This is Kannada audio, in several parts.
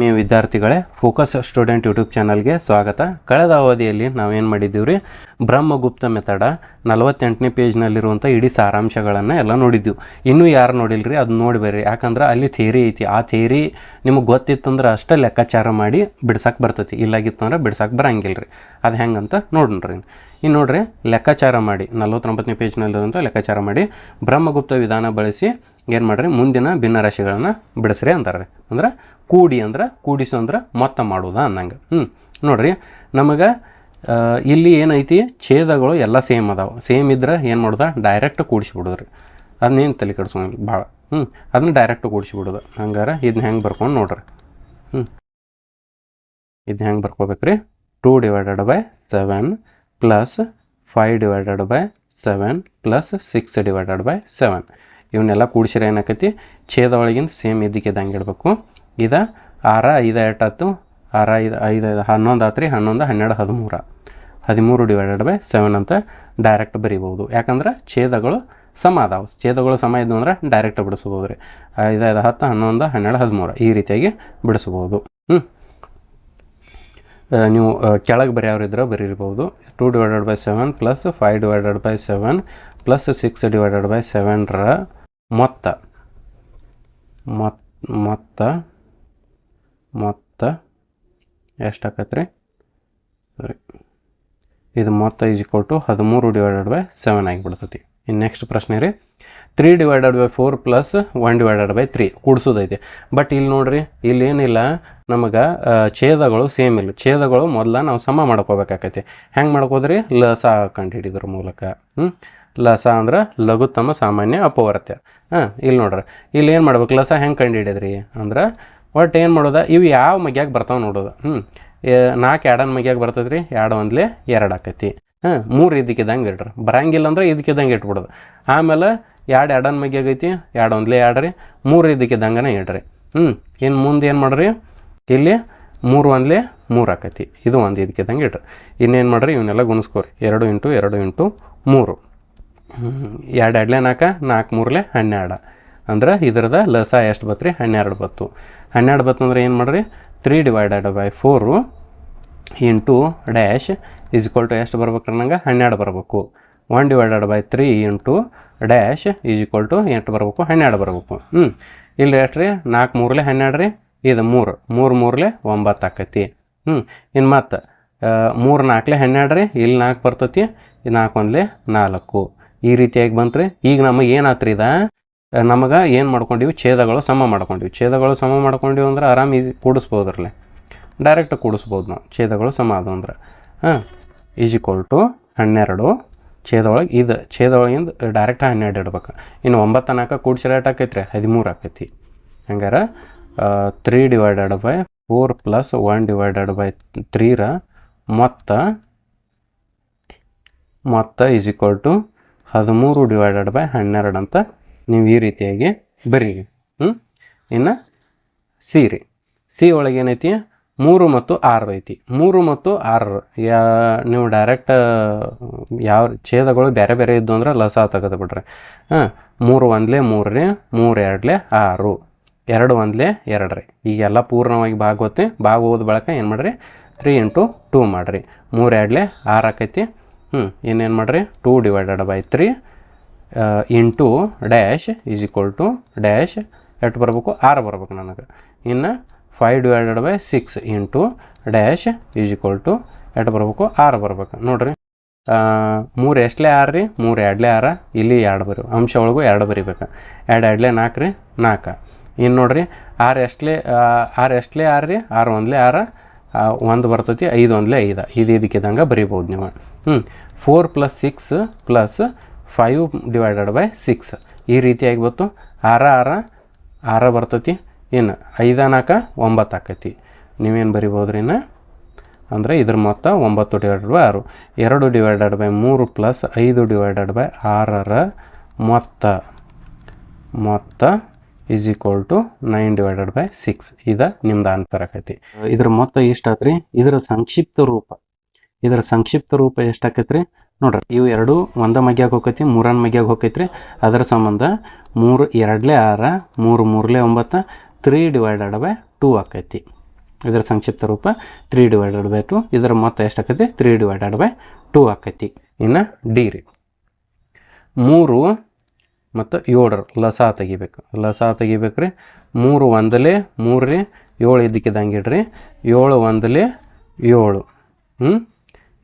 ಮೇ ವಿದ್ಯಾರ್ಥಿಗಳೇ ಫೋಕಸ್ ಸ್ಟೂಡೆಂಟ್ ಯೂಟ್ಯೂಬ್ ಚಾನಲ್ಗೆ ಸ್ವಾಗತ. ಕಳೆದ ಅವಧಿಯಲ್ಲಿ ನಾವೇನು ಮಾಡಿದ್ದೀವಿ ರೀ ಬ್ರಹ್ಮಗುಪ್ತ ಮೆಥಡ ನಲವತ್ತೆಂಟನೇ ಪೇಜ್ನಲ್ಲಿರುವಂಥ ಇಡೀ ಸಾರಾಂಶಗಳನ್ನು ಎಲ್ಲ ನೋಡಿದ್ದೀವಿ ಇನ್ನೂ ಯಾರು ನೋಡಿಲ್ರಿ? ಅದು ನೋಡಬೇಡ್ರಿ ಯಾಕಂದ್ರೆ ಅಲ್ಲಿ ಥೇರಿ ಐತಿ. ಆ ಥೇರಿ ನಿಮಗೆ ಗೊತ್ತಿತ್ತಂದ್ರೆ ಅಷ್ಟೇ ಲೆಕ್ಕಾಚಾರ ಮಾಡಿ ಬಿಡ್ಸಕ್ಕೆ ಬರ್ತೈತಿ. ಇಲ್ಲಾಗಿತ್ತಂದ್ರೆ ಬಿಡ್ಸಕ್ಕೆ ಬರಂಗಿಲ್ಲ ರೀ ಅದು ಹೆಂಗಂತ ನೋಡ್ರಿ. ಇನ್ನು ನೋಡ್ರಿ, ಲೆಕ್ಕಾಚಾರ ಮಾಡಿ, ನಲವತ್ತೊಂಬತ್ತನೇ ಪೇಜ್ನಲ್ಲಿರುವಂಥ ಲೆಕ್ಕಾಚಾರ ಮಾಡಿ ಬ್ರಹ್ಮಗುಪ್ತ ವಿಧಾನ ಬಳಸಿ ಏನು ಮಾಡಿರಿ? ಮುಂದಿನ ಭಿನ್ನರಾಶಿಗಳನ್ನು ಬಿಡಿಸ್ರಿ ಅಂತಾರೆ ರೀ ಅಂದ್ರೆ ಕೂಡಿ ಅಂದ್ರೆ, ಕೂಡಿಸು ಅಂದ್ರೆ ಮೊತ್ತ ಮಾಡೋದ ಅನ್ನಂಗೆ. ಹ್ಞೂ ನೋಡ್ರಿ, ನಮಗೆ ಇಲ್ಲಿ ಏನೈತಿ, ಛೇದಗಳು ಎಲ್ಲ ಸೇಮ್ ಅದಾವೆ. ಸೇಮ್ ಇದ್ರೆ ಏನು ಮಾಡೋದ? ಡೈರೆಕ್ಟ್ ಕೂಡಿಸ್ಬಿಡೋದ್ರಿ. ಅದನ್ನೇನು ತಲೆ ಕೆಡ್ಸೋಂಗಿಲ್ಲ ಭಾಳ ಹ್ಞೂ ಅದನ್ನ ಡೈರೆಕ್ಟ್ ಕೂಡಿಸ್ಬಿಡೋದು. ಹಂಗಾರೆ ಇದನ್ನ ಹೆಂಗೆ ಬರ್ಕೊಂಡು ನೋಡ್ರಿ. ಹ್ಞೂ ಇದನ್ನ ಹೆಂಗೆ ಬರ್ಕೋಬೇಕ್ರಿ? Two divided by seven plus five divided by seven plus six divided by seven ಇವನ್ನೆಲ್ಲ ಕೂಡಿಸಿರ ಏನಾಕೈತಿ? ಛೇದ ಒಳಗಿನ ಸೇಮ್ ಇದ್ದಕ್ಕಿದ್ದಂಗೆ ಇಡಬೇಕು. ಇದು ಆರ ಐದು ಎಷ್ಟಾಯ್ತು ಆರ ಐದು ಐದು ಐದು ಹನ್ನೊಂದು ಆತ್ರಿ, ಹನ್ನೊಂದು ಹನ್ನೆರಡು ಹದಿಮೂರು. ಹದಿಮೂರು ಡಿವೈಡೆಡ್ ಬೈ ಸೆವೆನ್ ಅಂತ ಡೈರೆಕ್ಟ್ ಬರಿಬೋದು. ಯಾಕಂದ್ರೆ ಛೇದಗಳು ಸಮ ಅದಾವೆ. ಛೇದಗಳು ಸಮ ಇದ್ದು ಅಂದ್ರೆ ಡೈರೆಕ್ಟ್ ಬಿಡಿಸ್ಬೋದು ರೀ ಐದು ಐದು, ಹತ್ತು, ಹನ್ನೊಂದು, ಹನ್ನೆರಡು, ಹದಿಮೂರು ಈ ರೀತಿಯಾಗಿ ಬಿಡಿಸ್ಬೋದು ಹ್ಞೂ ನೀವು ಕೆಳಗೆ ಬರೆಯೋರಿದ್ರೆ ಬರೀರ್ಬೋದು two divided by seven plus five divided by seven plus six divided by ಸೆವೆನ್ರ ಮೊತ್ತ. ಮೊತ್ತ ಮೊತ್ತ. ಎಷ್ಟು ಆಕತ್ ರೀ ಸರಿ ಇದು ಮೊತ್ತ ಈಸ್ ಕೊಟ್ಟು ಹದಿಮೂರು ಡಿವೈಡೆಡ್ ಬೈ ಸೆವೆನ್ ಆಗಿಬಿಡ್ತೈತಿ. ಇನ್ನು ನೆಕ್ಸ್ಟ್ ಪ್ರಶ್ನೆ ರೀ. Three divided by four plus one divided by three ಕೂಡಿಸೋದೈತಿ. But ಇಲ್ಲಿ ನೋಡ್ರಿ, ಇಲ್ಲಿ ಏನಿಲ್ಲ, ನಮಗೆ ಛೇದಗಳು ಸೇಮ್ ಇಲ್ಲ. ಛೇದಗಳು ಮೊದಲ ನಾವು ಸಮ ಮಾಡ್ಕೋಬೇಕಾಕೈತಿ. ಹೆಂಗೆ ಮಾಡ್ಕೋದ್ರಿ? ಲಸ ಕಂಡುಹಿಡಿದ್ರ ಮೂಲಕ. ಹ್ಞೂ ಲಸ ಅಂದ್ರೆ ಲಘುತ್ತಮ ಸಾಮಾನ್ಯ ಅಪವರ್ತ್ಯ. ಹಾಂ, ಇಲ್ಲಿ ನೋಡ್ರಿ. ಇಲ್ಲಿ ಏನು ಮಾಡ್ಬೇಕು? ಲಸ ಹೆಂಗೆ ಕಂಡುಹಿಡಿದ್ರಿ? ಅಂದ್ರೆ ಒಟ್ಟು ಏನು ಮಾಡೋದು? ಇವು ಯಾವ ಮಗ್ಯಾಗ ಬರ್ತಾವೆ ನೋಡೋದು. ಹ್ಞೂ ನಾಲ್ಕು ಎರಡನ ಮಗ್ಯಾಗ ಬರ್ತದೆ ರೀ ಎರಡು ಒಂದ್ಲೆ ಎರಡು ಆಕೈತಿ. ಹಾಂ ಮೂರು ಇದಕ್ಕಿದ್ದಂಗೆ ಇಡ್ರಿ. ಬರಂಗಿಲ್ಲ ಅಂದ್ರೆ ಇದಕ್ಕಿದ್ದಂಗೆ ಇಟ್ಬಿಡೋದು. ಆಮೇಲೆ ಎರಡು ಎರಡನ ಮಗ್ಯಾಗ ಐತಿ. ಎರಡು ಒಂದ್ಲೆ ಎರಡು ರೀ. ಮೂರು ಇದಕ್ಕಿದ್ದಂಗೆ ಇಡ್ರಿ. ಹ್ಞೂ ಇನ್ನು ಮುಂದೆ ಏನು ಮಾಡ್ರಿ? ಇಲ್ಲಿ ಮೂರು ಒಂದ್ಲೆ ಮೂರು ಆಕೈತಿ. ಇದು ಒಂದು ಇದಕ್ಕಿದ್ದಂಗೆ ಇಡ್ರಿ. ಇನ್ನೇನು ಮಾಡ್ರಿ? ಇವನ್ನೆಲ್ಲ ಗುಣಿಸ್ಕೋರಿ. ಎರಡು ಇಂಟು ಎರಡು ಇಂಟು ಮೂರು. ಎರಡು ಎರಡ್ಲೆ ನಾಲ್ಕು ನಾಲ್ಕು ಮೂರಲೆ ಹನ್ನೆರಡು. ಅಂದ್ರೆ ಇದರದ ಲಸ ಎಷ್ಟು ಬತ್ರಿ? ಹನ್ನೆರಡು ಬತ್ತು. ಹನ್ನೆರಡು ಬತ್ತು ಅಂದ್ರೆ ಏನು ಮಾಡ್ರಿ? Three divided by four into dash is equal to ಎಷ್ಟು ಬರ್ಬೇಕು ನಂಗೆ? ಹನ್ನೆರಡು ಬರಬೇಕು. One divided by three into dash is equal to ಎಂಟು ಬರಬೇಕು? ಹನ್ನೆರಡು ಬರಬೇಕು. ಹ್ಞೂ ಇಲ್ಲಿ ಎಷ್ಟು ರೀ? ನಾಲ್ಕು ಮೂರಲೆ ಹನ್ನೆರಡು ರೀ? ಇದು ಮೂರು. ಮೂರು ಮೂರಲೆ ಒಂಬತ್ತು ಆಕೈತಿ. ಹ್ಞೂ ಇನ್ನು ಮತ್ತು ಮೂರು ನಾಲ್ಕಲೆ ಹನ್ನೆರಡು ರೀ? ಇಲ್ಲಿ ನಾಲ್ಕು ಬರ್ತೈತಿ, ನಾಲ್ಕು ಒಂದ್ಲೆ ನಾಲ್ಕು. ಈ ರೀತಿಯಾಗಿ ಬಂತ್ರಿ. ಈಗ ನಮಗೆ ಏನಾತ್ರಿ ಇದ? ನಮಗೆ ಏನು ಮಾಡ್ಕೊಂಡಿವಿ? ಛೇದಗಳು ಸಮ ಮಾಡ್ಕೊಂಡಿವಿ. ಛೇದಗಳು ಸಮ ಮಾಡ್ಕೊಂಡಿವಿ ಅಂದ್ರೆ ಆರಾಮ್ ಈಸಿ ಕೂಡಿಸ್ಬೋದ್ರಲ್ಲಿ ಡೈರೆಕ್ಟ್ ಕೂಡಿಸ್ಬೋದು ನಾವು. ಛೇದಗಳು ಸಮ ಅದು ಅಂದ್ರೆ. ಹಾಂ ಈಸ್ ಈಕ್ವಲ್ ಟು ಹನ್ನೆರಡು ಛೇದೊಳಗೆ ಇದು ಛೇದೊಳಗಿಂದ ಡೈರೆಕ್ಟ್ ಹನ್ನೆರಡು ಇಡ್ಬೇಕು. ಇನ್ನು ಒಂಬತ್ತು ನಾಲ್ಕು ಕೂಡಿಸಿ ರೇಟ್ ಆಕೈತಿ ರೀ ಹದಿಮೂರು ಆಕೈತಿ. ಹಂಗಾರೆ three divided by four plus one divided by ತ್ರೀರ ಮೊತ್ತ ಮೊತ್ತ ಈಸ್ ಈಕ್ವಲ್ ಟು ಹದಿಮೂರು ಡಿವೈಡೆಡ್ ಬೈ ಹನ್ನೆರಡು ಅಂತ ನೀವು ಈ ರೀತಿಯಾಗಿ ಬರೀರಿ ಹ್ಞೂ ಇನ್ನು ಸಿ ರೀ ಸಿ ಒಳಗೆ ಏನೈತಿ? ಮೂರು ಮತ್ತು ಆರು ಐತಿ. ಮೂರು ಮತ್ತು ಆರು. ಯಾ, ನೀವು ಡೈರೆಕ್ಟ್ ಯಾವ ಛೇದಗಳು ಬೇರೆ ಬೇರೆ ಇದ್ದು ಅಂದ್ರೆ ಲಸ ತೆಗೆದು ಬಿಡ್ರಿ. ಹಾಂ, ಮೂರು ಒಂದ್ಲೆ ಮೂರು ರೀ ಮೂರು ಎರಡ್ಲೆ ಆರು. ಎರಡು ಒಂದ್ಲೆ ಎರಡು ರೀ ಈಗೆಲ್ಲ ಪೂರ್ಣವಾಗಿ ಭಾಗವತಿ ಭಾಗ ಹೋದ ಬಳಕ ಏನು ಮಾಡಿರಿ? ತ್ರೀ ಇಂಟು ಟೂ ಮಾಡಿರಿ. ಮೂರು ಎರಡ್ಲೆ ಆರು ಆಕೈತಿ ಹ್ಞೂ ಇನ್ನೇನು ಮಾಡಿರಿ? Two divided by three. Into dash is equal to dash ಎಷ್ಟು ಬರಬೇಕು? ಆರು ಬರ್ಬೇಕು ನನಗೆ. ಇನ್ನು five divided by six into dash is equal to ಎಷ್ಟು ಬರಬೇಕು? ಆರು ಬರ್ಬೇಕು. ನೋಡಿರಿ. ಮೂರು ಎಷ್ಟಲೇ ಆರು ರೀ? ಮೂರು ಎರಡಲೇ ಆರ. ಇಲ್ಲಿ ಎರಡು ಬರೀ ಅಂಶ ಒಳಗೂ ಎರಡು ಬರಿಬೇಕು. ಎರಡು ಎರಡಲೇ ನಾಲ್ಕು ರೀ? ನಾಲ್ಕು ಇನ್ನು ನೋಡಿರಿ, ಆರು ಎಷ್ಟಲೇ ಆರು ಎಷ್ಟಲೇ ಆರು ರೀ? ಆರು ಒಂದಲೇ ಆರ. ಒಂದು ಬರ್ತೈತಿ, ಐದು ಒಂದಲೇ ಐದು. ಇದು ಇದಕ್ಕಿದ್ದಂಗೆ ಬರಿಬೋದು ನೀವು. ಹ್ಞೂ four plus six plus five divided by six ಈ ರೀತಿಯಾಗಿ ಬಂತು. ಆರ ಆರ ಆರ ಬರ್ತೈತಿ. ಏನು ಐದ ನಾಲ್ಕ ಒಂಬತ್ತು ಆಕೈತಿ. ನೀವೇನು ಬರಿಬೋದ್ರಿ ಇನ್ನು? ಅಂದರೆ ಇದ್ರ ಮೊತ್ತ ಒಂಬತ್ತು ಡಿವೈಡೆಡ್ ಬೈ ಆರು. ಎರಡು ಡಿವೈಡೆಡ್ ಬೈ ಮೂರು ಪ್ಲಸ್ ಐದು ಡಿವೈಡೆಡ್ ಬೈ ಆರರ ಮೊತ್ತ. ಮೊತ್ತ is equal to nine divided by six ಇದ ನಿಮ್ದು ಆನ್ಸರ್ ಆಕೈತಿ. ಇದ್ರ ಮೊತ್ತ ಎಷ್ಟಾತ್ರಿ? ಇದರ ಸಂಕ್ಷಿಪ್ತ ರೂಪ. ಇದರ ಸಂಕ್ಷಿಪ್ತ ರೂಪ ಎಷ್ಟಾಕೈತ್ರಿ? ನೋಡ್ರಿ, ಇವು ಎರಡು ಒಂದ ಮಗ್ಯಾಗ ಹೋಗೈತಿ ಮೂರನ್ ಮಗ್ಯಾಗ ಹೋಗೈತ್ರಿ ಅದರ ಸಂಬಂಧ ಮೂರು ಎರಡ್ಲೆ ಆರ, ಮೂರು ಮೂರ್ಲೆ ಒಂಬತ್ತು ತ್ರೀ ಡಿವೈಡೆಡ್ ಬೈ ಟೂ ಆಕೈತಿ. ಇದರ ಸಂಕ್ಷಿಪ್ತ ರೂಪ ತ್ರೀ ಡಿವೈಡೆಡ್ ಬೈ ಟು ಇದರ ಮೊತ್ತ ಎಷ್ಟಾಕೈತಿ ತ್ರೀ ಡಿವೈಡೆಡ್ ಬೈ ಟೂ ಆಕೈತಿ. ಇನ್ನು ಡಿ ರೀ. ಮೂರು ಮತ್ತು ಏಳರ, ಲಸ ತೆಗಿಬೇಕು. ಲಸ ತೆಗಿಬೇಕು ರೀ ಮೂರು ಒಂದಲೇ, ಮೂರು ರೀ, ಏಳು ಇದ್ದಕ್ಕಿದ್ದಂಗೆ ಇಡ್ರಿ. ಏಳು ಒಂದಲೇ ಏಳು. ಹ್ಞೂ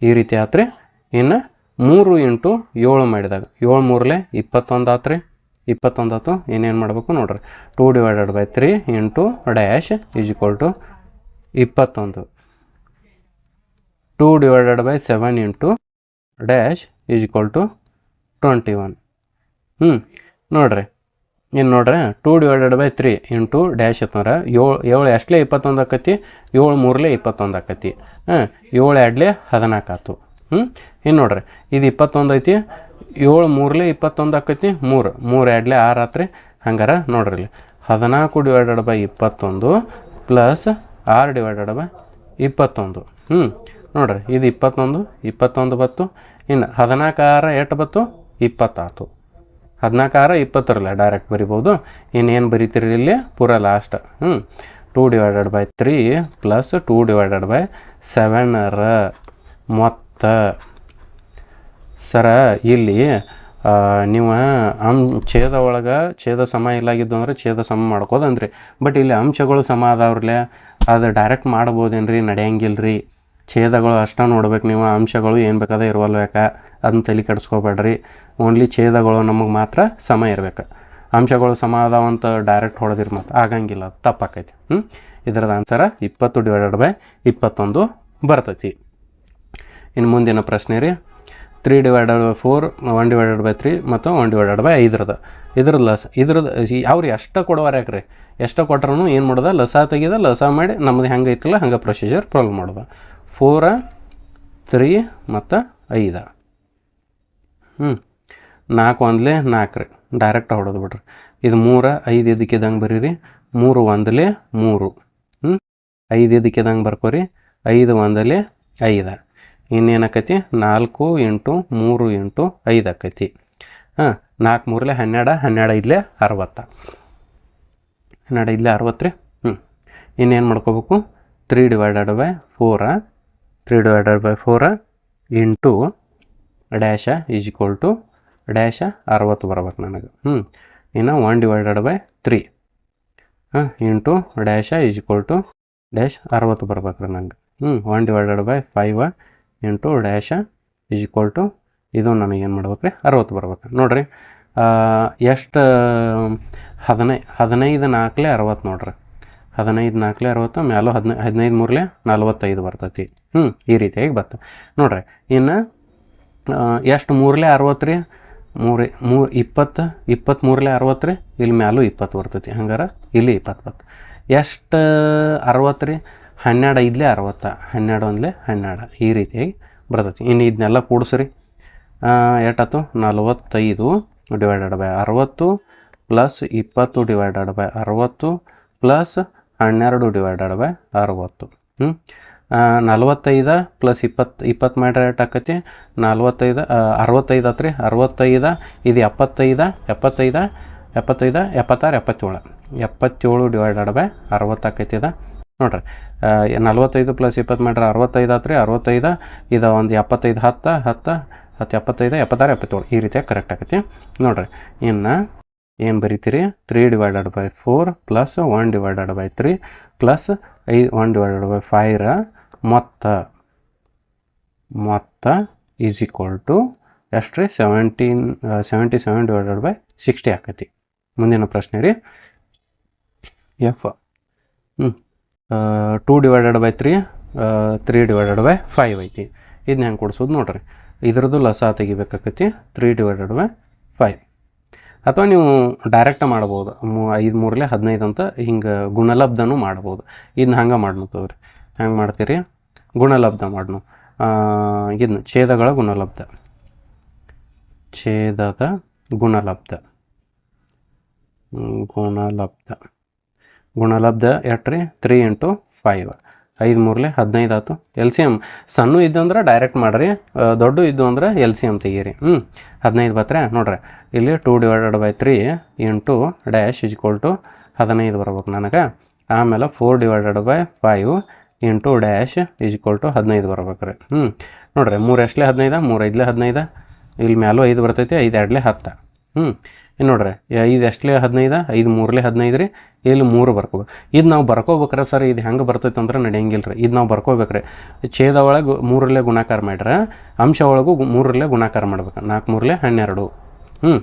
ಈ ರೀತಿ ಆತ್ರಿ. ಇನ್ನು ಮೂರು ಇಂಟು ಏಳು ಮಾಡಿದಾಗ, ಏಳು ಮೂರಲೆ ಇಪ್ಪತ್ತೊಂದು ಆತ್ರಿ? ಇಪ್ಪತ್ತೊಂದು ಆತು, ಇನ್ನೇನು ಮಾಡಬೇಕು ನೋಡ್ರಿ. Two divided by three into dash is equal to ಇಪ್ಪತ್ತೊಂದು. Two divided by seven into dash is equal to twenty one. ಹ್ಞೂ ನೋಡ್ರಿ. ಇನ್ನು ನೋಡ್ರಿ, two divided by three into dash ಇತ್ತಂದ್ರೆ ಏಳು ಏಳು ಎಷ್ಟಲೇ ಇಪ್ಪತ್ತೊಂದು ಆಕತಿ? ಏಳು ಮೂರಲೇ ಇಪ್ಪತ್ತೊಂದು ಆಕತಿ. ಹಾಂ ಏಳು ಎರಡ್ಲೆ ಹದಿನಾಲ್ಕು ಆತು. ಹ್ಞೂ ಇನ್ನು ನೋಡ್ರಿ, ಇದು ಇಪ್ಪತ್ತೊಂದು ಐತಿ, ಏಳು ಮೂರಲೆ ಇಪ್ಪತ್ತೊಂದು ಆಕೈತಿ, ಮೂರು. ಮೂರು ಎರಡ್ಲೆ ಆರು ಆತ್ರಿ, ಹಂಗಾರ ನೋಡ್ರಿ ಇಲ್ಲಿ. ಹದಿನಾಲ್ಕು ಡಿವೈಡೆಡ್ ಬೈ ಇಪ್ಪತ್ತೊಂದು ಪ್ಲಸ್ ಆರು ಡಿವೈಡೆಡ್ ಬೈ ಇಪ್ಪತ್ತೊಂದು. ಹ್ಞೂ ನೋಡ್ರಿ, ಇದು ಇಪ್ಪತ್ತೊಂದು ಇಪ್ಪತ್ತೊಂದು ಬತ್ತು, ಇನ್ನು ಹದಿನಾಲ್ಕು ಆರ ಎಷ್ಟು ಬತ್ತು, ಇಪ್ಪತ್ತಾತು. ಹದಿನಾಲ್ಕು ಆರ ಇಪ್ಪತ್ತರಲ್ಲ ಡೈರೆಕ್ಟ್ ಬರಿಬೋದು. ಇನ್ನೇನು ಬರೀತೀರಿ ಇಲ್ಲಿ? ಪೂರ ಲಾಸ್ಟ್ ಹ್ಞೂ two divided by three plus two divided by ಸೆವೆನ್ನರ ಮೊತ್ತ. ಸರ, ಇಲ್ಲಿ ನೀವು ಅಂ, ಛೇದ ಒಳಗೆ ಛೇದ ಸಮ ಇಲ್ಲಾಗಿದ್ದು ಅಂದ್ರೆ ಛೇದ ಸಮ ಮಾಡ್ಕೋದಂದ್ರಿ ಬಟ್ ಇಲ್ಲಿ ಅಂಶಗಳು ಸಮ ಅದಾವ್ರಲ್ಲೇ ಅದು ಡೈರೆಕ್ಟ್ ಮಾಡ್ಬೋದೇನ್ರಿ ನಡೆಯಂಗಿಲ್ಲ ರೀ ಛೇದಗಳು ಅಷ್ಟ ನೋಡ್ಬೇಕು ನೀವು, ಅಂಶಗಳು ಏನು ಬೇಕಾದ ಇರುವಲ್ಬೇಕ ಅದನ್ನ ತಲೆ ಕೆಡಿಸ್ಕೋಬೇಡ್ರಿ. ಓನ್ಲಿ ಛೇದಗಳು ನಮಗೆ ಮಾತ್ರ ಸಮ ಇರಬೇಕು. ಅಂಶಗಳು ಸಮ ಅದಾವಂತ ಡೈರೆಕ್ಟ್ ಹೊಡೆದಿರಿ ಮತ್ತು ಆಗಂಗಿಲ್ಲ, ಅದು ತಪ್ಪಾಕೈತಿ. ಹ್ಞೂ ಇದರದ ಆನ್ಸರ ಇಪ್ಪತ್ತು ಡಿವೈಡೆಡ್ ಬೈ ಇಪ್ಪತ್ತೊಂದು ಬರ್ತೈತಿ. ಇನ್ನು ಮುಂದಿನ ಪ್ರಶ್ನೆ ರೀ. Three divided by four one divided by three ಮತ್ತು ಒನ್ ಡಿವೈಡೆಡ್ ಬೈ ಐದರದ ಇದ್ರ ಲಸ ಇದ್ರದ್ದು ಅವ್ರು ಎಷ್ಟು ಕೊಡುವಾರ ಯಾಕ್ರಿ? ಎಷ್ಟು ಕೊಟ್ರೂ ಏನು ಮಾಡೋದ? ಲಸ ತೆಗೆದ, ಲಸ ಮಾಡಿ ನಮ್ದು ಹೆಂಗೆ ಐತಲ್ಲ, ಹಂಗೆ ಪ್ರೊಸೀಜರ್ ಪ್ರಾಬ್ಲಮ್ ಮಾಡೋದು. ಫೋರ ತ್ರೀ ಮತ್ತು ಐದ. ಹ್ಞೂ ನಾಲ್ಕು ಒಂದಲೇ ನಾಲ್ಕು ರೀ ಡೈರೆಕ್ಟ್ ಹೊಡೋದು ಬಿಡ್ರಿ. ಇದು ಮೂರ, ಐದು ಇದಕ್ಕಿದಂಗೆ ಬರೀರಿ? ಮೂರು ಒಂದಲೇ ಮೂರು. ಹ್ಞೂ ಐದು ಇದಕ್ಕಿದಂಗೆ ಬರ್ಕೋರಿ? ಐದು ಒಂದಲೇ ಐದು. ಇನ್ನೇನಾಕೈತಿ? ನಾಲ್ಕು ಎಂಟು ಮೂರು ಎಂಟು ಐದು ಆಕೈತಿ. ಹಾಂ, ನಾಲ್ಕು ಮೂರಲೆ ಹನ್ನೆರಡು ಹನ್ನೆರಡು ಐದಲೆ ಅರವತ್ತ. ಹನ್ನೆರಡು ಐದಲೆ ಅರವತ್ತು ರೀ? ಹ್ಞೂ ಇನ್ನೇನು ಮಾಡ್ಕೋಬೇಕು? Three divided by four three divided by four into dash is equal to dash ಅರವತ್ತು ಬರ್ಬೇಕು ನನಗೆ. ಹ್ಞೂ ಇನ್ನು ಒನ್ ಡಿವೈಡೆಡ್ ಬೈ ತ್ರೀ ಹಾಂ into dash is equal to dash ಅರವತ್ತು ಬರ್ಬೇಕು ರೀ ನಂಗೆ. ಹ್ಞೂ one divided by five into dash is equal to ಇದು ನನಗೇನು ಮಾಡ್ಬೇಕು ರೀ ಅರವತ್ತು ಬರ್ಬೇಕು. ನೋಡಿರಿ ಎಷ್ಟು, ಹದಿನೈ, ಹದಿನೈದು ನಾಲ್ಕಲೆ ಅರವತ್ತು ನೋಡ್ರಿ. ಹದಿನೈದು ನಾಲ್ಕಲೆ ಅರವತ್ತು, ಮ್ಯಾಲೂ ಹದಿನೈ, ಹದಿನೈದು ಮೂರಲೆ ನಲ್ವತ್ತೈದು ಬರ್ತೈತಿ. ಹ್ಞೂ ಈ ರೀತಿಯಾಗಿ ಬರ್ತದೆ ನೋಡ್ರಿ, ಇನ್ನು ಎಷ್ಟು ಮೂರಲೆ ಅರವತ್ತು ರೀ? ಮೂರು ಮೂ, ಇಪ್ಪತ್ತು ಇಪ್ಪತ್ತ್ಮೂರಲೆ ಅರವತ್ತು ರೀ? ಇಲ್ಲಿ ಮ್ಯಾಲೂ ಇಪ್ಪತ್ತು ಬರ್ತೈತಿ. ಹಂಗಾರೆ ಇಲ್ಲಿ ಇಪ್ಪತ್ತು ಬರ್ತದೆ ಎಷ್ಟು, ಅರವತ್ತು ರೀ? ಹನ್ನೆರಡು ಐದಲೇ ಅರವತ್ತ, ಹನ್ನೆರಡು ಒಂದಲೇ ಹನ್ನೆರಡು, ಈ ರೀತಿಯಾಗಿ ಬರ್ತೈತಿ. ಇನ್ನು ಇದನ್ನೆಲ್ಲ ಕೂಡಿಸ್ರಿ. ಎಷ್ಟಾಯ್ತು? ನಲವತ್ತೈದು ಡಿವೈಡೆಡ್ ಬೈ ಅರವತ್ತು ಪ್ಲಸ್ ಇಪ್ಪತ್ತು ಡಿವೈಡೆಡ್ ಬೈ ಅರವತ್ತು ಪ್ಲಸ್ ಹನ್ನೆರಡು ಡಿವೈಡೆಡ್ ಬೈ ಅರವತ್ತು. ಹ್ಞೂ ನಲ್ವತ್ತೈದು ಪ್ಲಸ್ ಇಪ್ಪತ್ತು ಇಪ್ಪತ್ತು ಮಾಡ್ರೆ ಎಷ್ಟು ಆಕತಿ. ನಲ್ವತ್ತೈದು ಅರವತ್ತೈದು ಆತ್ರಿ. ಅರವತ್ತೈದು, ಇದು ಎಪ್ಪತ್ತೈದು ಎಪ್ಪತ್ತೈದು ಎಪ್ಪತ್ತೈದು, ಎಪ್ಪತ್ತಾರು, ಎಪ್ಪತ್ತೇಳು. ಎಪ್ಪತ್ತೇಳು ಡಿವೈಡೆಡ್ ಬೈ ಅರವತ್ತು ಆಕೈತಿ ಇದು ನೋಡ್ರಿ ನಲ್ವತ್ತೈದು ಪ್ಲಸ್ ಇಪ್ಪತ್ತು ಮಾಡ್ರೆ ಅರವತ್ತೈದು ಆತ್ರಿ, ಅರವತ್ತೈದು, ಇದು ಒಂದು ಎಪ್ಪತ್ತೈದು, ಹತ್ತು ಹತ್ತು ಹತ್ತು ಎಪ್ಪತ್ತೈದು, ಎಪ್ಪತ್ತಾರು, ಎಪ್ಪತ್ತೇಳು, ಈ ರೀತಿಯಾಗಿ ಕರೆಕ್ಟ್ ಆಗೈತಿ. ನೋಡ್ರಿ, ಇನ್ನು ಏನು ಬರೀತೀರಿ? Three divided by four plus one divided by three plus I one divided by ಫೈರ ಮೊತ್ತ ಮೊತ್ತ ಈಸ್ ಈಕ್ವಲ್ ಟು ಎಷ್ಟು ರೀ seventeen seventy seven divided by sixty ಆಕೈತಿ ಮುಂದಿನ ಪ್ರಶ್ನೆ ರೀ ಎಫ್ ಹ್ಞೂ two divided by three three divided by five ಐತಿ. ಇದನ್ನ ಹೆಂಗೆ ಕೊಡ್ಸೋದು ನೋಡ್ರಿ. ಇದ್ರದ್ದು ಲಸ ತೆಗಿಬೇಕಾಕೈತಿ ತ್ರೀ ಡಿವೈಡೆಡ್ ಬೈ ಫೈವ್ ಅಥವಾ ನೀವು ಡೈರೆಕ್ಟ್ ಮಾಡ್ಬೋದು, ಮೂ, ಐದು ಮೂರಲೆ ಹದಿನೈದು ಅಂತ ಹಿಂಗೆ ಗುಣಲಬ್ಧನೂ ಮಾಡ್ಬೋದು. ಇದನ್ನ ಹಂಗೆ ಮಾಡ್ನು ತಗೋರಿ. ಹೆಂಗೆ ಮಾಡ್ತೀರಿ? ಗುಣಲಬ್ಧ ಮಾಡ್ನು. ಇದನ್ನ ಛೇದಗಳ ಗುಣಲಬ್ಧ. ಛೇದದ ಗುಣಲಬ್ಧ. ಗುಣಲಬ್ಧ. ಗುಣಲಬ್ಧ ಎಷ್ಟು ರೀ? ತ್ರೀ ಇಂಟು ಫೈವ್ ಐದು ಮೂರಲೆ ಹದಿನೈದು ಆಯ್ತು. ಎಲ್ ಸಿ ಎಂ ಸಣ್ಣ ಇದ್ದು ಅಂದ್ರೆ ಡೈರೆಕ್ಟ್ ಮಾಡಿರಿ ದೊಡ್ಡ ಇದ್ದು ಅಂದ್ರೆ ಎಲ್ ಸಿ ಎಂ ತೆಗೀರಿ. ಹ್ಞೂ ಹದಿನೈದು ಬತ್ರೆ ನೋಡ್ರಿ, ಇಲ್ಲಿ two divided by three into dash is equal to ಹದಿನೈದು ಬರ್ಬೇಕು ನನಗೆ. ಆಮೇಲೆ four divided by five into dash equal to ಹದಿನೈದು ಬರ್ಬೇಕು ರೀ. ಹ್ಞೂ ನೋಡ್ರಿ, ಮೂರು ಎಷ್ಟಲೇ ಹದಿನೈದು? ಮೂರು ಐದಲೇ ಹದಿನೈದು. ಇಲ್ಲಿ ಮ್ಯಾಲೂ ಐದು ಬರ್ತೈತಿ, ಐದು ಎರಡಲೇ ಹತ್ತು. ಹ್ಞೂ ಇನ್ನು ನೋಡ್ರಿ ಐದು ಎಷ್ಟಲೇ ಹದಿನೈದು, ಐದು ಮೂರಲೇ ಹದಿನೈದು ರೀ, ಇಲ್ಲಿ ಮೂರು ಬರ್ಕೋಬೇಕು. ಇದು ನಾವು ಬರ್ಕೋಬೇಕ್ರೆ ಸರ್, ಇದು ಹೆಂಗೆ ಬರ್ತೈತೆ ಅಂದ್ರೆ ನಡೆಯಂಗಿಲ್ಲ ರೀ. ಇದು ನಾವು ಬರ್ಕೋಬೇಕ್ರಿ. ಛೇದ ಒಳಗೆ ಮೂರಲ್ಲೇ ಗುಣಾಕಾರ ಮಾಡ್ರೆ, ಅಂಶ ಒಳಗೂ ಮೂರಲ್ಲೇ ಗುಣಾಕಾರ ಮಾಡ್ಬೇಕು. ನಾಲ್ಕು ಮೂರಲೇ ಹನ್ನೆರಡು. ಹ್ಞೂ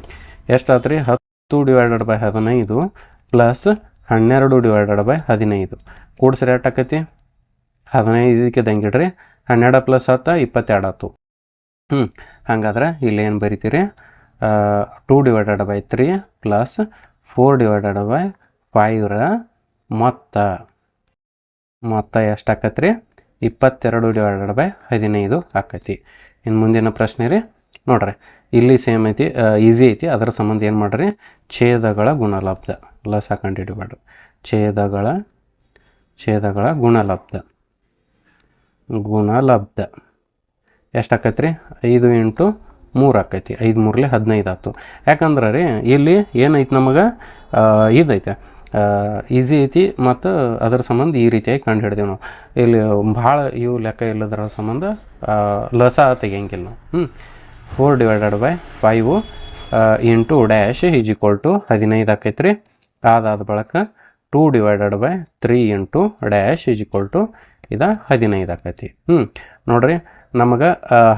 ಎಷ್ಟಾಯ್ತು ರೀ ಹತ್ತು ಡಿವೈಡೆಡ್ ಬೈ ಹದಿನೈದು ಪ್ಲಸ್ ಹನ್ನೆರಡು ಡಿವೈಡೆಡ್ ಬೈ ಹದಿನೈದು. ಕೂಡಿಸ್ರಿ ಎಷ್ಟು ಆಕೈತಿ? ಹದಿನೈದಕ್ಕೆ ದಂಗಿಡ್ರಿ. ಹನ್ನೆರಡು ಪ್ಲಸ್ ಹತ್ತು, ಇಪ್ಪತ್ತೆರಡು ಆಯ್ತು ಹ್ಞೂ ಹಂಗಾದ್ರೆ ಇಲ್ಲಿ ಏನು ಬರಿತೀರಿ? Two divided by three plus four divided by ಫೈವ್ರ ಮೊತ್ತ. ಮೊತ್ತ ಎಷ್ಟು ಆಕೈತಿ ರೀ ಇಪ್ಪತ್ತೆರಡು ಡಿವೈಡೆಡ್ ಬೈ ಹದಿನೈದು ಆಕೈತಿ. ಇನ್ನು ಮುಂದಿನ ಪ್ರಶ್ನೆ ರೀ, ನೋಡ್ರಿ. ಇಲ್ಲಿ ಸೇಮ್ ಐತಿ ಈಸಿ ಐತಿ. ಅದರ ಸಂಬಂಧ ಏನು ಮಾಡ್ರಿ? ಛೇದಗಳ ಗುಣಲಬ್ಧ. ಲಸ ಕಂಡುಹಿಡಿಬೇಡ್ರಿ ಛೇದಗಳ ಛೇದಗಳ ಗುಣಲಬ್ಧ. ಗುಣಲಬ್ಧ. ಎಷ್ಟು ಆಕೈತಿ ರೀ ಐದು ಇಂಟು ಮೂರು ಆಕೈತಿ, ಐದು ಮೂರಲೆ ಹದಿನೈದು ಆಯ್ತು ಯಾಕಂದ್ರೆ ರೀ, ಇಲ್ಲಿ ಏನೈತಿ ನಮಗೆ? ಇದೈತೆ. ಈಸಿ ಐತಿ ಮತ್ತು ಅದರ ಸಂಬಂಧ ಈ ರೀತಿಯಾಗಿ ಕಂಡು ಹಿಡ್ದೇವೆ ನಾವು. ಇಲ್ಲಿ ಭಾಳ ಇವು ಲೆಕ್ಕ ಇಲ್ಲದರ ಸಂಬಂಧ ಲಸ ತೆಗಿಯಂಗಿಲ್ಲ ನಾವು. ಹ್ಞೂ four divided by five into dash is equal to ಹದಿನೈದು ಆಕೈತಿ ರೀ. ಅದಾದ ಬಳಿಕ two divided by three into dash is equal to ಇದು ಹದಿನೈದು ಆಕೈತಿ. ಹ್ಞೂ ನೋಡ್ರಿ ನಮಗೆ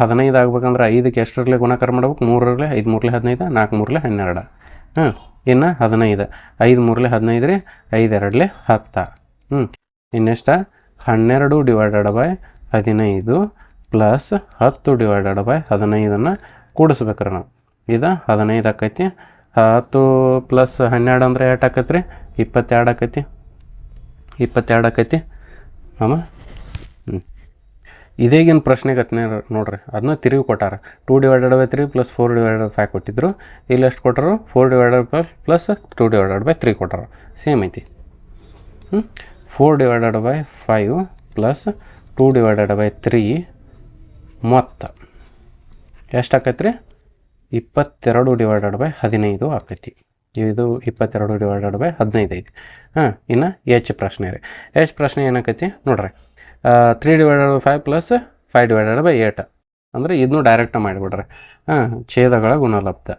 ಹದಿನೈದು ಆಗ್ಬೇಕಂದ್ರೆ ಐದಕ್ಕೆ ಎಷ್ಟರಲ್ಲೇ ಗುಣಾಕಾರ ಮಾಡ್ಬೇಕು? ಮೂರರಲ್ಲೇ ಐದು ಮೂರಲೆ ಹದಿನೈದು, ನಾಲ್ಕು ಮೂರಲೆ ಹನ್ನೆರಡು. ಹ್ಞೂ ಇನ್ನು ಹದಿನೈದು. ಐದು ಮೂರಲೆ ಹದಿನೈದು ರೀ, ಐದು ಎರಡಲೆ ಹತ್ತು. ಹ್ಞೂ ಇನ್ನೆಷ್ಟ? ಹನ್ನೆರಡು ಡಿವೈಡೆಡ್ ಬೈ ಹದಿನೈದು ಪ್ಲಸ್ ಹತ್ತು ಡಿವೈಡೆಡ್ ಬೈ ಹದಿನೈದನ್ನು ಕೂಡಿಸ್ಬೇಕ್ರಿ ನಾವು. ಇದು ಹದಿನೈದು ಆಕೈತಿ. ಹತ್ತು ಪ್ಲಸ್ ಹನ್ನೆರಡು ಅಂದರೆ ಎಷ್ಟು ಆಕೈತಿ ರೀ ಇಪ್ಪತ್ತೆರಡು ಆಕೈತಿ. ಇಪ್ಪತ್ತೆರಡು ಆಕೈತಿ. ಅಮ್ಮ ಇದೇಗಿನ ಪ್ರಶ್ನೆಗತ್ನೇ ನೋಡ್ರಿ ಅದನ್ನ ತಿರುಗಿ ಕೊಟ್ಟಾರ. Two divided by three plus four divided five ಕೊಟ್ಟಿದ್ರು. ಇಲ್ಲಿ ಎಷ್ಟು ಕೊಟ್ಟರು four divided by plus two divided by three ಕೊಟ್ಟಾರ. ಸೇಮ್ ಐತಿ. Four divided by five plus two divided by three ಮೊತ್ತ. ಎಷ್ಟು ಆಕೈತಿ ರೀ ಇಪ್ಪತ್ತೆರಡು ಡಿವೈಡೆಡ್ ಬೈ ಹದಿನೈದು ಆಕೈತಿ. ಇದು ಇಪ್ಪತ್ತೆರಡು ಡಿವೈಡೆಡ್ ಬೈ ಹದಿನೈದು ಐತಿ. ಹಾಂ ಇನ್ನು ಎಚ್ ಪ್ರಶ್ನೆ ರೀ. ಎಚ್ ಪ್ರಶ್ನೆ ಏನಾಕೈತಿ? ನೋಡ್ರಿ. Three divided by five plus five divided by eight ಅಂದರೆ ಇದನ್ನು ಡೈರೆಕ್ಟ್ ಮಾಡಿಬಿಡ್ರಿ. ಹಾಂ, ಛೇದಗಳ ಗುಣಲಬ್ಧ.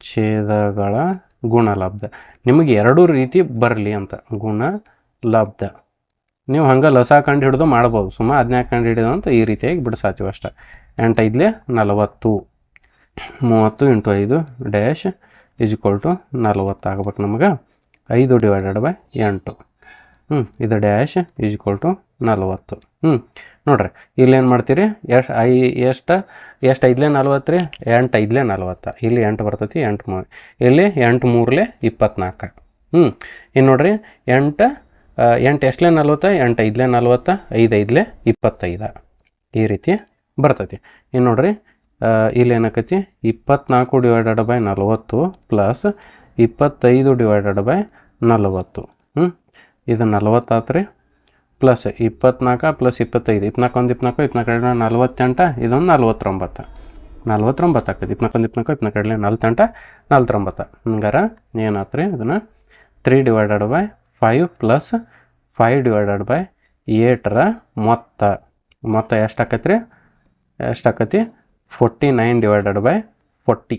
ಛೇದಗಳ ಗುಣಲಬ್ಧ. ನಿಮಗೆ ಎರಡೂ ರೀತಿ ಬರಲಿ ಅಂತ. ಗುಣಲಬ್ಧ. ನೀವು ಹಂಗೆ ಲಸ ಕಂಡು ಹಿಡಿದು ಮಾಡ್ಬೋದು. ಸುಮ್ಮ ಅದನ್ನ ಕಂಡು ಹಿಡಿದು ಅಂತ ಈ ರೀತಿಯಾಗಿ ಬಿಡಿಸಾತೀವಿ ಅಷ್ಟೆ. ಎಂಟು ಐದಲೆ ನಲವತ್ತು. ಮೂವತ್ತು ಇಂಟು ಐದು ಡ್ಯಾಶ್ ಇಸ್ ಈಕ್ವಲ್ ಟು ನಲವತ್ತು ಆಗ್ಬೇಕು ನಮಗೆ. ಐದು ಡಿವೈಡೆಡ್ ಬೈ ಎಂಟು. ಹ್ಞೂ ಇದು ಡ್ಯಾಶ್ ಈಸ್ ಈಕ್ವಲ್ ಟು ನಲವತ್ತು. ಹ್ಞೂ ನೋಡ್ರಿ ಇಲ್ಲೇನು ಮಾಡ್ತೀರಿ? ಎಷ್ಟು ಐ, ಎಷ್ಟು ಎಷ್ಟು ಐದಲೇ ನಲ್ವತ್ತು ರೀ? ಎಂಟು ಐದಲೇ ನಲ್ವತ್ತು. ಇಲ್ಲಿ ಎಂಟು ಬರ್ತೈತಿ, ಎಂಟು ಮೂರು ಇಲ್ಲಿ ಎಂಟು ಮೂರಲೇ ಇಪ್ಪತ್ನಾಲ್ಕು. ಹ್ಞೂ ಇನ್ನು ನೋಡ್ರಿ, ಎಂಟು ಎಂಟು ಎಷ್ಟಲೇ ನಲ್ವತ್ತು? ಎಂಟು ಐದಲೇ ನಲ್ವತ್ತು, ಐದು ಐದಲೇ ಇಪ್ಪತ್ತೈದು. ಈ ರೀತಿ ಬರ್ತೈತಿ. ಇನ್ನು ನೋಡ್ರಿ ಇಲ್ಲಿ ಏನಾಕೈತಿ? ಇಪ್ಪತ್ನಾಲ್ಕು ಡಿವೈಡೆಡ್ ಬೈ ನಲವತ್ತು ಪ್ಲಸ್ ಇಪ್ಪತ್ತೈದು ಡಿವೈಡೆಡ್ ಬೈ ನಲವತ್ತು. ಹ್ಞೂ ಇದು ನಲವತ್ತಾತು ರೀ ಪ್ಲಸ್ ಇಪ್ಪತ್ನಾಲ್ಕು ಪ್ಲಸ್ ಇಪ್ಪತ್ತೈದು. ಇಪ್ಪತ್ನಾಲ್ಕು ಒಂದು ಇಪ್ಪತ್ನಾಲ್ಕು ಇಪ್ಪತ್ನಾಲ್ಕು ಎರಡು ನಲ್ವತ್ತೆಂಟು, ಇದೊಂದು ನಲ್ವತ್ತೊಂಬತ್ತು. ನಲ್ವತ್ತೊಂಬತ್ತು ಆಗ್ತದೆ. ಇಪ್ಪತ್ನಾಲ್ಕೊಂದು ಇಪ್ಪತ್ನಾಲ್ಕು ಇಪ್ಪತ್ನಾಲ್ಕು ಎರಡು ನಲ್ವತ್ತೆಂಟು, ನಲ್ವತ್ತೊಂಬತ್ತು. ಹಂಗಾರ ಏನಾಯ್ತು ರೀ ಇದನ್ನು three divided by five plus five divided by ಏಟ್ರ ಮೊತ್ತ. ಮೊತ್ತ ಎಷ್ಟು ಆಕೈತಿ ರೀ ಎಷ್ಟು ಆಕೈತಿ forty nine divided by forty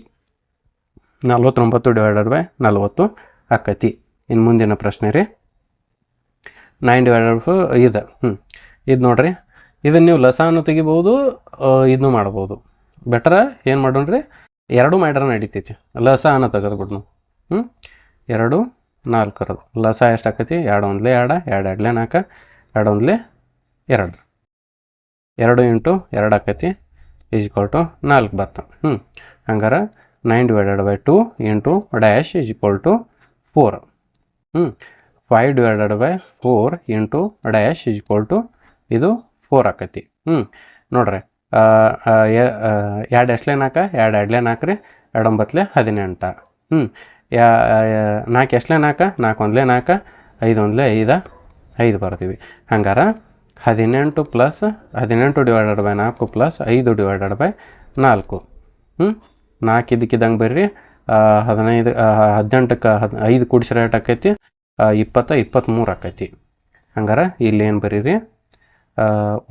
ನಲ್ವತ್ತೊಂಬತ್ತು ಡಿವೈಡೆಡ್ ಬೈ ನಲ್ವತ್ತು. ಆಕತಿ. ಇನ್ನು ಮುಂದಿನ ಪ್ರಶ್ನೆ ರೀ. ನೈನ್ ಡಿವೈಡೆಡ್ ಬೈ ಇದು. ಹ್ಞೂ ಇದು ನೋಡ್ರಿ. ಇದನ್ನು ನೀವು ಲಸಾನು ತೆಗಿಬೋದು ಇದನ್ನು ಮಾಡ್ಬೋದು ಬೆಟ್ರ ಏನು ಮಾಡೋಣ ರೀ ಎರಡು ಮಾಡ್ರೆ ನಡಿತೈತಿ ಲಸ ಅನ್ನ ತೆಗೆದ್ಬಿಡ್ನು. ಹ್ಞೂ ಎರಡು, ನಾಲ್ಕರದು. ಲಸ ಎಷ್ಟು ಆಕೈತಿ? ಎರಡು ಒಂದ್ಲೆ ಎರಡು ಎರಡು ಎರಡ್ಲೆ ನಾಲ್ಕು, ಎರಡು ಒಂದ್ಲೆ ಎರಡು. ಎರಡು ಇಂಟು ಎರಡು ಆಕೈತಿ. ಈಸ್ ಈಕ್ವಲ್ ಟು ನಾಲ್ಕು ಬರ್ತ ಹ್ಞೂ ಹಂಗಾರೆ nine divided by two into dash is equal to four ಹ್ಞೂ five divided by four into dash is equal to ಇದು ಫೋರ್ ಆಕೈತಿ. ಹ್ಞೂ ನೋಡ್ರಿ ಎರಡು ಎಷ್ಟಲೇ ಹಾಕ, ಎರಡು ಎರಡ್ಲೆ ನಾಲ್ಕು ರೀ ಎರಡು ಒಂಬತ್ತಲೆ ಹದಿನೆಂಟು. ಹ್ಞೂ ಯಾ ನಾಲ್ಕು ಎಷ್ಟಲೇ ನಾಲ್ಕು ನಾಲ್ಕು ಒಂದ್ಲೆ ಹಾಕ ಐದು ಒಂದ್ಲೆ ಐದು ಐದು ಬರ್ತೀವಿ. ಹಂಗಾರ, ಹದಿನೆಂಟು ಪ್ಲಸ್ ಹದಿನೆಂಟು ಡಿವೈಡೆಡ್ ಬೈ ನಾಲ್ಕು ಪ್ಲಸ್ ಐದು ಡಿವೈಡೆಡ್ ಬೈ ನಾಲ್ಕು. ಹ್ಞೂ ನಾಲ್ಕು ಇದಕ್ಕಿದ್ದಂಗೆ ಬರ್ರಿ ಹದಿನೈದು ಹದಿನೆಂಟಕ್ಕೆ ಹದ್, ಐದು ಕೂಡಿಸಿರ ರೇಟ್ ಆಕೈತಿ. ಇಪ್ಪತ್ತ ಇಪ್ಪತ್ತ್ಮೂರು ಆಕೈತಿ ಹಂಗಾರೆ ಇಲ್ಲಿ ಏನು ಬರೀರಿ?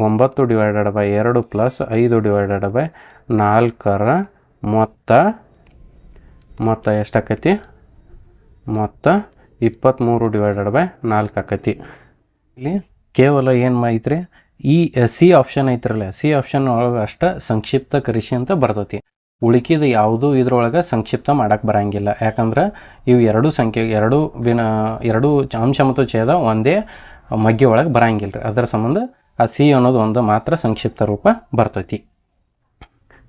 ಒಂಬತ್ತು ಡಿವೈಡೆಡ್ ಬೈ ಎರಡು ಪ್ಲಸ್ ಐದು ಡಿವೈಡೆಡ್ ಬೈ ನಾಲ್ಕರ ಮೊತ್ತ ಮೊತ್ತ ಎಷ್ಟಾಕೈತಿ ಮೊತ್ತ ಇಪ್ಪತ್ತ್ಮೂರು ಡಿವೈಡೆಡ್ ಬೈ ನಾಲ್ಕು ಆಕೈತಿ ಇಲ್ಲಿ ಕೇವಲ ಏನು ಐತ್ರಿ ಈ, ಸಿ ಆಪ್ಷನ್ ಐತ್ರಲ್ಲ, ಸಿ ಆಪ್ಷನ್ ಒಳಗೆ ಅಷ್ಟ ಸಂಕ್ಷಿಪ್ತಕರಿಸಿ ಅಂತ ಬರ್ತೈತಿ. ಉಳಿಕಿದ ಯಾವುದೂ ಇದ್ರೊಳಗೆ ಸಂಕ್ಷಿಪ್ತ ಮಾಡಕ್ಕೆ ಬರಂಗಿಲ್ಲ. ಯಾಕಂದ್ರೆ ಇವು ಎರಡು ಸಂಖ್ಯೆ, ಎರಡು ವಿನ, ಎರಡು ಅಂಶ ಮತ್ತು ಛೇದ ಒಂದೇ ಮಗ್ಗಿ ಒಳಗೆ ಬರಂಗಿಲ್ಲ ರೀ ಅದರ ಸಂಬಂಧ ಆ ಸಿ ಅನ್ನೋದು ಒಂದು ಮಾತ್ರ ಸಂಕ್ಷಿಪ್ತ ರೂಪ ಬರ್ತೈತಿ.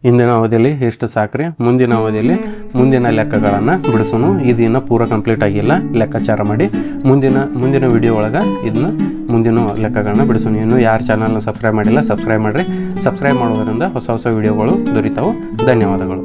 ಇಂದಿನ ಅವಧಿಯಲ್ಲಿ ಎಷ್ಟು ಸಾಕ್ರಿ? ಮುಂದಿನ ಅವಧಿಯಲ್ಲಿ ಮುಂದಿನ ಲೆಕ್ಕಗಳನ್ನು ಬಿಡಿಸೋಣ ಇದು ಇನ್ನೂ ಪೂರ ಕಂಪ್ಲೀಟ್ ಆಗಿಲ್ಲ. ಲೆಕ್ಕಾಚಾರ ಮಾಡಿ ಮುಂದಿನ ಮುಂದಿನ ವಿಡಿಯೋ ಒಳಗೆ ಇದನ್ನ ಮುಂದಿನ ಲೆಕ್ಕಗಳನ್ನ ಬಿಡಿಸೋಣ ಇನ್ನು ಯಾರು ಚಾನಲ್ನ ಸಬ್ಸ್ಕ್ರೈಬ್ ಮಾಡಿಲ್ಲ ಸಬ್ಸ್ಕ್ರೈಬ್ ಮಾಡಿರಿ. ಸಬ್ಸ್ಕ್ರೈಬ್ ಮಾಡೋದರಿಂದ ಹೊಸ ಹೊಸ ವಿಡಿಯೋಗಳು ದೊರೀತಾವು. ಧನ್ಯವಾದಗಳು.